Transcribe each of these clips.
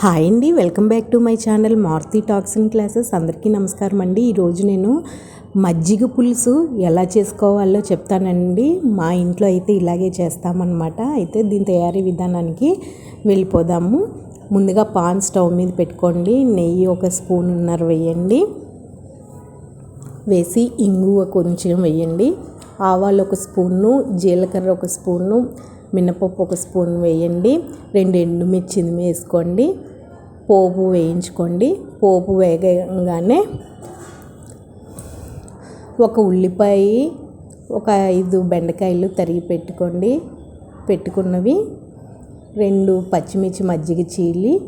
Hi అండి welcome back to my channel Maruthi talks and classes. అందరికీ నమస్కారం అండి. ఈరోజు నేను మజ్జిగ పులుసు ఎలా చేసుకోవాలో చెప్తానండి. మా ఇంట్లో అయితే ఇలాగే చేస్తామన్నమాట. అయితే దీని తయారీ విధానానికి వెళ్ళిపోదాము. ముందుగా పాన్ స్టవ్ మీద పెట్టుకోండి. నెయ్యి ఒక స్పూన్ ఉన్నర వేయండి. వేసి ఇంగువ కొంచెం వేయండి. ఆవాలు ఒక స్పూను జీలకర్ర ఒక స్పూను మినపప్పు ఒక స్పూన్ వేయండి. రెండు ఎండుమిర్చిని వేసుకోండి. పోపు వేయించుకోండి. పోపు వేగంగానే ఒక ఉల్లిపాయ ఒక ఐదు బెండకాయలు తరిగి పెట్టుకోండి. పెట్టుకున్నవి రెండు పచ్చిమిర్చి మజ్జిగ చీలి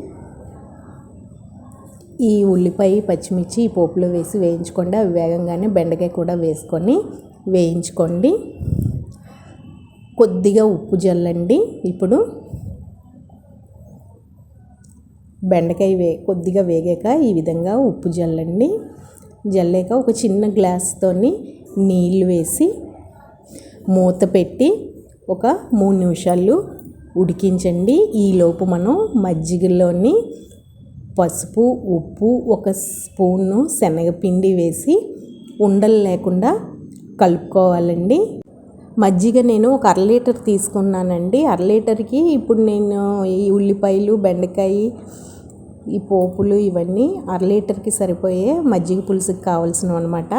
ఈ ఉల్లిపాయ పచ్చిమిర్చి ఈ పోపులో వేసి వేయించుకోండి. అవి వేగంగానే బెండకాయ కూడా వేసుకొని వేయించుకోండి. కొద్దిగా ఉప్పు జల్లండి. ఇప్పుడు బెండకాయ వే కొద్దిగా వేగాక ఈ విధంగా ఉప్పు జల్లండి. జల్లాక ఒక చిన్న గ్లాస్తోని నీళ్ళు వేసి మూత పెట్టి ఒక మూడు నిమిషాలు ఉడికించండి. ఈలోపు మనం మజ్జిగలోని పసుపు ఉప్పు ఒక స్పూను శనగపిండి వేసి ఉండలు లేకుండా కలుపుకోవాలండి. మజ్జిగ నేను ఒక అర లీటర్ తీసుకున్నానండి. అర లీటర్కి ఇప్పుడు నేను ఈ ఉల్లిపాయలు బెండకాయ ఈ పోపులు ఇవన్నీ అర లీటర్కి సరిపోయే మజ్జిగ పులుసుకి కావాల్సినవి అనమాట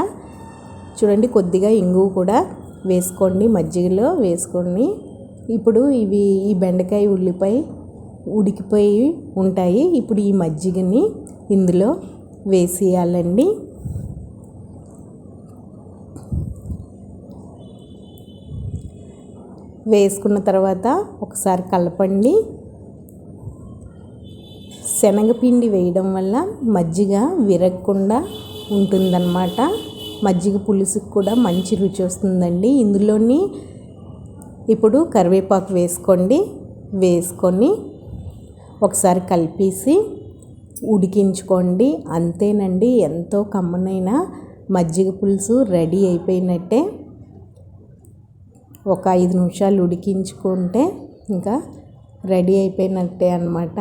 చూడండి కొద్దిగా ఇంగు కూడా వేసుకోండి మజ్జిగలో వేసుకొని. ఇప్పుడు ఇవి ఈ బెండకాయ ఉల్లిపాయ ఉడికిపోయి ఉంటాయి. ఇప్పుడు ఈ మజ్జిగని ఇందులో వేసేయాలండి. వేసుకున్న తర్వాత ఒకసారి కలపండి. శనగపిండి వేయడం వల్ల మజ్జిగ విరగకుండా ఉంటుందన్నమాట. మజ్జిగ పులుసుకు కూడా మంచి రుచి వస్తుందండి. ఇందులోని ఇప్పుడు కరివేపాకు వేసుకోండి. వేసుకొని ఒకసారి కలిపేసి ఉడికించుకోండి. అంతేనండి ఎంతో కమ్మనైన మజ్జిగ పులుసు రెడీ అయిపోయినట్టే. ఒక ఐదు నిమిషాలు ఉడికించుకుంటే ఇంకా రెడీ అయిపోయినట్టే అనమాట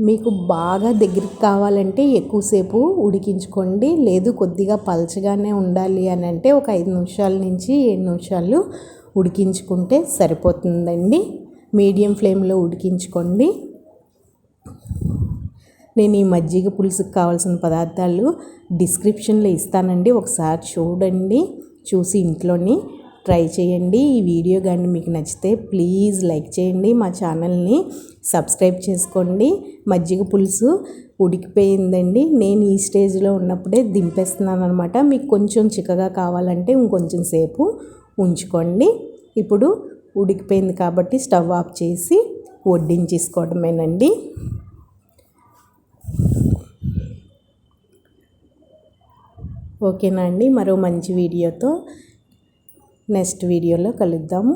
మీకు బాగా దగ్గరికి కావాలంటే ఎక్కువసేపు ఉడికించుకోండి. లేదు కొద్దిగా పలచగానే ఉండాలి అని అంటే ఒక ఐదు నిమిషాల నుంచి ఏడు నిమిషాలు ఉడికించుకుంటే సరిపోతుందండి. మీడియం ఫ్లేమ్లో ఉడికించుకోండి. నేను ఈ మజ్జిగ పులుసుకు కావాల్సిన పదార్థాలు డిస్క్రిప్షన్లో ఇస్తానండి. ఒకసారి చూడండి చూసి ఇంట్లోని ట్రై చేయండి. ఈ వీడియో కానీ మీకు నచ్చితే ప్లీజ్ లైక్ చేయండి. మా ఛానల్ని సబ్స్క్రైబ్ చేసుకోండి. మజ్జిగ పులుసు ఉడికిపోయిందండి. నేను ఈ స్టేజ్లో ఉన్నప్పుడే దింపేస్తున్నాను అనమాట మీకు కొంచెం చిక్కగా కావాలంటే ఇంకొంచెం సేపు ఉంచుకోండి. ఇప్పుడు ఉడికిపోయింది కాబట్టి స్టవ్ ఆఫ్ చేసి వడ్డించేసుకోవడమేనండి ఓకేనా అండి? మరో మంచి వీడియోతో నెక్స్ట్ వీడియోలో కలుద్దాము.